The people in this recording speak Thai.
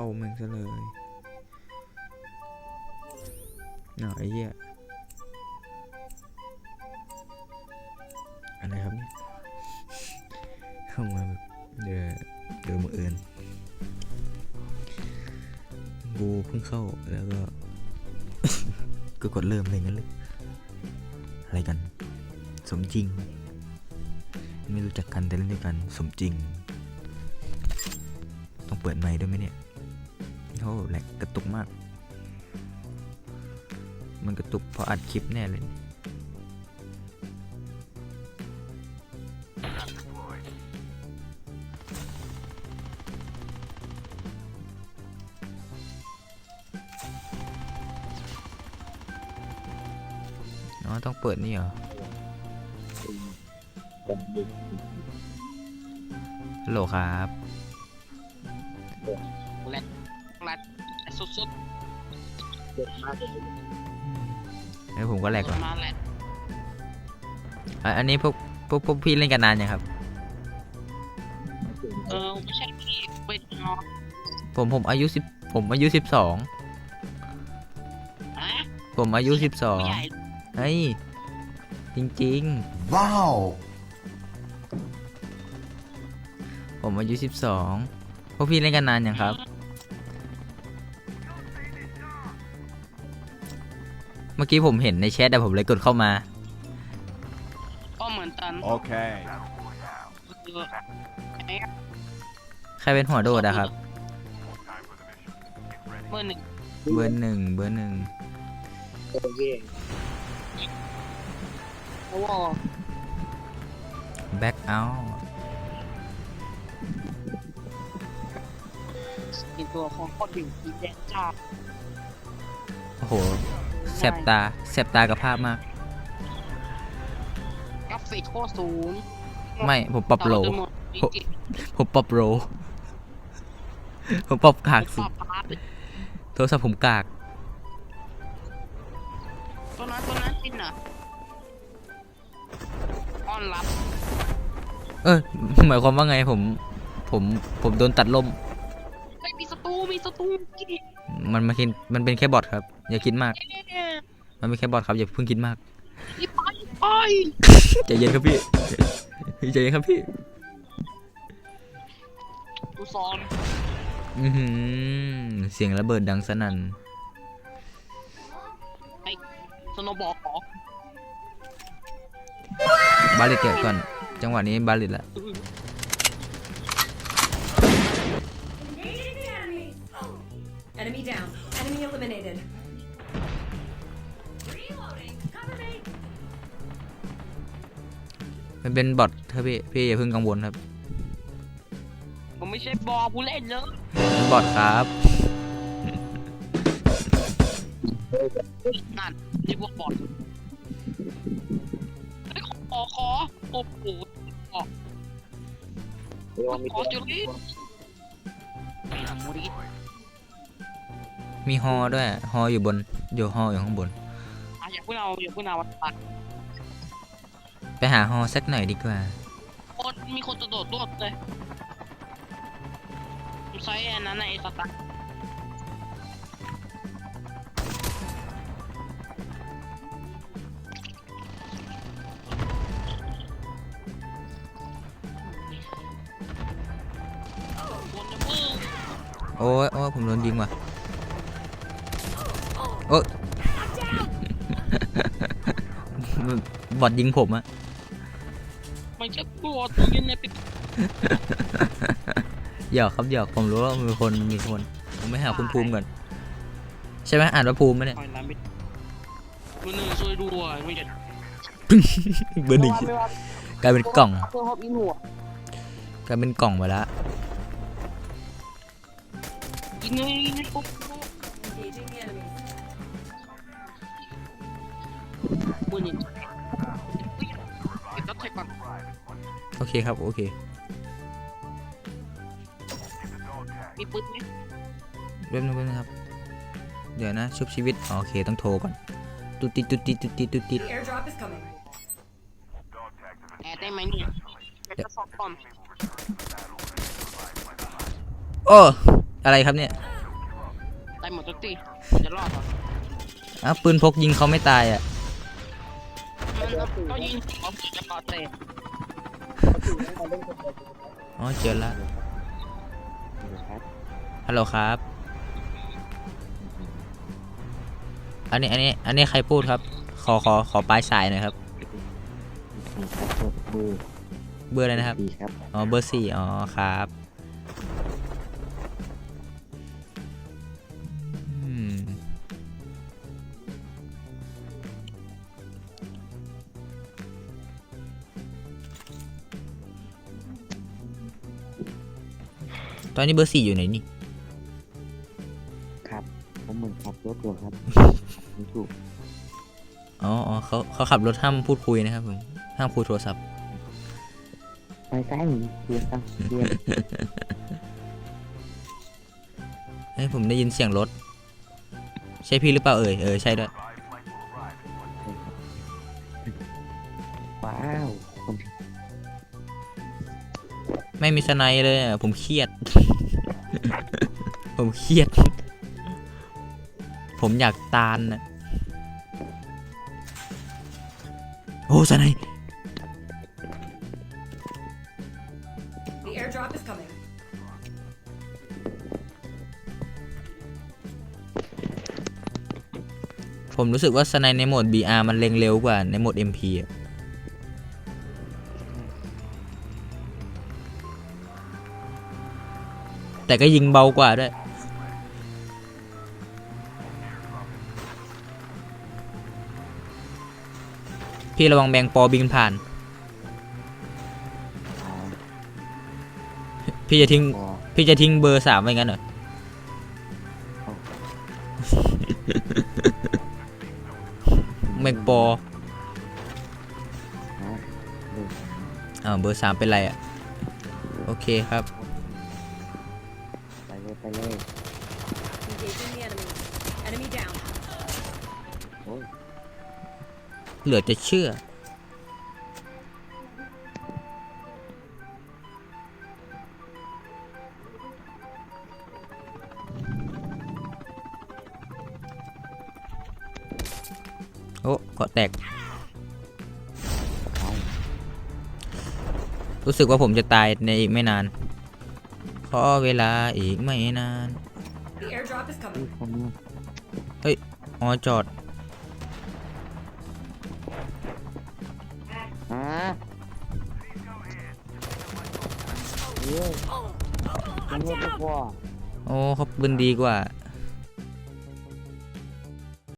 เข้ามึงซะเลยเนาะไอ้เหี้ยอะไรครับเนี่ยเข้ามาแบบเดือเดือมือเอินกูเพิ่งเข้าแล้วก็ ก็กดเริ่มอะไรงั้นเลยอะไรกัน สมจริง ไม่รู้จักกันแต่เล่นด้วยกันสมจริง ต้องเปิดไมค์ด้วยไหมเนี่ย โอ้แหลกกระตุกมาก มันกระตุกเพราะอัดคลิปแน่เลยอ๋อต้องเปิดนี่เหรอฮัลโหลครับรัด สุดแล้วผมก็แหลกๆว่ะมาแหละอะอันนี้พวกพวกพวกพี่เล่นกันนานยังครับ เออไม่ใช่พี่เป็นนอนผมผมอายุสิบผมอายุสิบสองฮะผมอายุสิบสองผู้ใหญ่เฮ้ยจริง Wow! ๆ ผมอายุสิบสองพวกพี่เล่นกันนานยังครับ มื่อกี้ผมเห็นในแชทแต่ผมเลยกดเข้ามา ก็เหมือนกัน Okay. เออไอ้ใครเป็นหัวโดดอะครับเมื่อหนึ่งเบอร์หนึ่งเบอร์หนึ่งโอ้โหแบ็คเอาท์เป็นตัวของคนหนึ่งสีแดงจ้าโอ้โห แสบตาแสบตากับภาพมาก กราฟิกโคตรสูงไม่ผมปรับโหลต่อจนหมดจริงผมปรับโรผมปรับกากๆสุปดรับพาร์ทโทรศัพท์ผมกาก ตัวนั้นตัวนั้นจริงนะอ้อนรับเออ หมายความว่าไงผมผมผมโดนตัดลมเฮ้ยมีศัตรูมีศัตรูกี่มันมาคิดมันเป็นแค่บอทครับ อย่าคิดมาก เนี่ยมันเป็นแค่บอทครับอย่าเพิ่งคิดมากนี่ไปไปใจเย็นครับพี่ใจเย็นครับพี่กูซอนอือหือเสียงระเบิดดังสนั่นสโนบอลขอบาลิตเกิดก่อน จังหวะนี้บาลิตละ มันเป็นบอทครับพี่พี่อย่าเพิ่งกังวลครับผมไม่ใช่บอลผู้เล่นเนอะเป็นบอทครับนั่นนี่พวกบอลเฮ้ยขอขอโอ้โหขอขอจุดนี้มูริมีฮอด้วยฮออยู่บนอยู่ฮออยู่ข้างบน อะอย่าเพิ่งเอาอย่าเพิ่งเอาตัด ไปหาฮอสักหน่อยดีกว่าคนมีคนจะโดดรวดเลยไซส์อันนั้นน่ะไอ้สตาร์วนจะมือโอ้ยโอ้ยผมโดนยิงว่ะโอ้ย บอดยิงผมอะ ไม่ใช่ตัวตัวยืนในปิดหยอกครับหยอกผมรู้ว่ามีคนมีคนผมไม่หาคุณภูมิก่อนใช่ไหมอ่านว่าภูมิไหมเนี่ยคอยน้ำปิดมือหนึ่งช่วยด้วยไม่ใช่เบอร์หนึ่งกลายเป็นกล่องเพื่อฮอบอินหัวกลายเป็นกล่องไปแล้วกินเลยกินเลยปุ๊บ Engaging the enemies. มือหนึ่ โอเคครับ โอเค มีปืนไหมเริ่มนึงนะครับ เดี๋ยวนะ ชุบชีวิตอ๋อโอเค ต้องโทรก่อน ตุดติดตุดติดตุดติดตุดติด The airdrop is coming. แอดได้ไหมเนี่ยจะสอบก่อนโอ้ อะไรครับเนี่ย Ah, หมดทุกทีจะรอดเหรออ้าวปืนพกยิงเขาไม่ตายอะมันก็ยิงเขาจะปาเตะ อ๋อเจอละฮัลโหลครับ อันนี้อันนี้อันนี้ใครพูดครับ ขอขอขอปลายสายหน่อยครับ เบอร์เบอร์อะไรนะครับ อ๋อเบอร์สี่อ๋อครับ อนนี้เบอร์สี่อยู่ไหนนี่ ครับผมเหมือนขับรถอยู่ครับไม่ถูกอ๋ออ๋อเขาเขาขับรถห้ามพูดคุยนะครับผมห้ามคุยโทรศัพท์ไปซ้ายหนึ่งเรียนตั้งเรียนเฮ้ยผมได้ยินเสียงรถ ใช่พี่หรือเปล่าเอ่ยเออใช่ด้วยว้าวคนไม่มีสไนด์เลยอะผมเครียด ผมเครียด ผมอยากตานนะโอ้สไนด์ The airdrop is coming. ผมรู้สึกว่าสไนด์ในโหมด BR มันเล็งเร็วกว่าในโหมด MP อะ แต่ก็ยิงเบากว่าด้วย พี่ระวังแมงปอบินผ่านอ่าพี่จะทิ้งพอพี่จะทิ้งเบอร์สามไว้งั้นเหรอ แมงปอนะเบอร์สามอ้าวเบอร์สามเป็นไรอะ โอเคครับไป เลยไปเลย Engaging the enemy. Enemy down. โอ้ยเหลือจะเชื่อ โอ้เกาะแตกเอารู้สึกว่าผมจะตายในอีกไม่นาน ขอเวลาอีกไม่นาน The airdrop is อุ้ย coming. คนนี้อ๋อจอดฮะเฮ้ยยังไม่พอโอ้เขาปืนดีกว่า